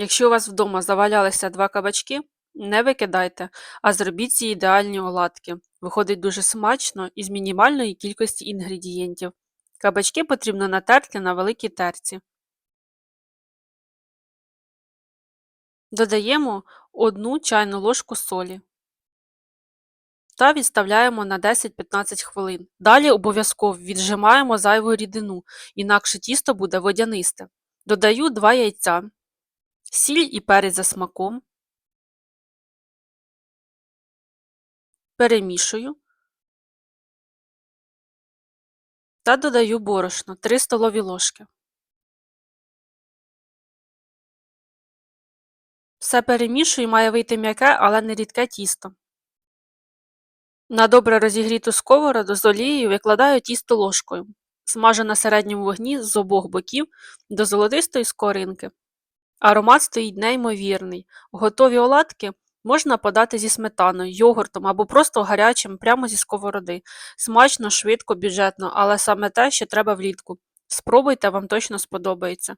Якщо у вас вдома завалялися два кабачки, не викидайте, а зробіть ці ідеальні оладки. Виходить дуже смачно і з мінімальної кількості інгредієнтів. Кабачки потрібно натерти на великій терці. Додаємо 1 чайну ложку солі та відставляємо на 10-15 хвилин. Далі обов'язково віджимаємо зайву рідину, інакше тісто буде водянисте. Додаю 2 яйця, сіль і перець за смаком, перемішую та додаю борошно 3 столові ложки. Все перемішую, має вийти м'яке, але не рідке тісто. На добре розігріту сковороду з олією викладаю тісто ложкою. Смажу на середньому вогні з обох боків до золотистої скоринки. Аромат стоїть неймовірний. Готові оладки можна подати зі сметаною, йогуртом або просто гарячим прямо зі сковороди. Смачно, швидко, бюджетно, але саме те, що треба влітку. Спробуйте, вам точно сподобається.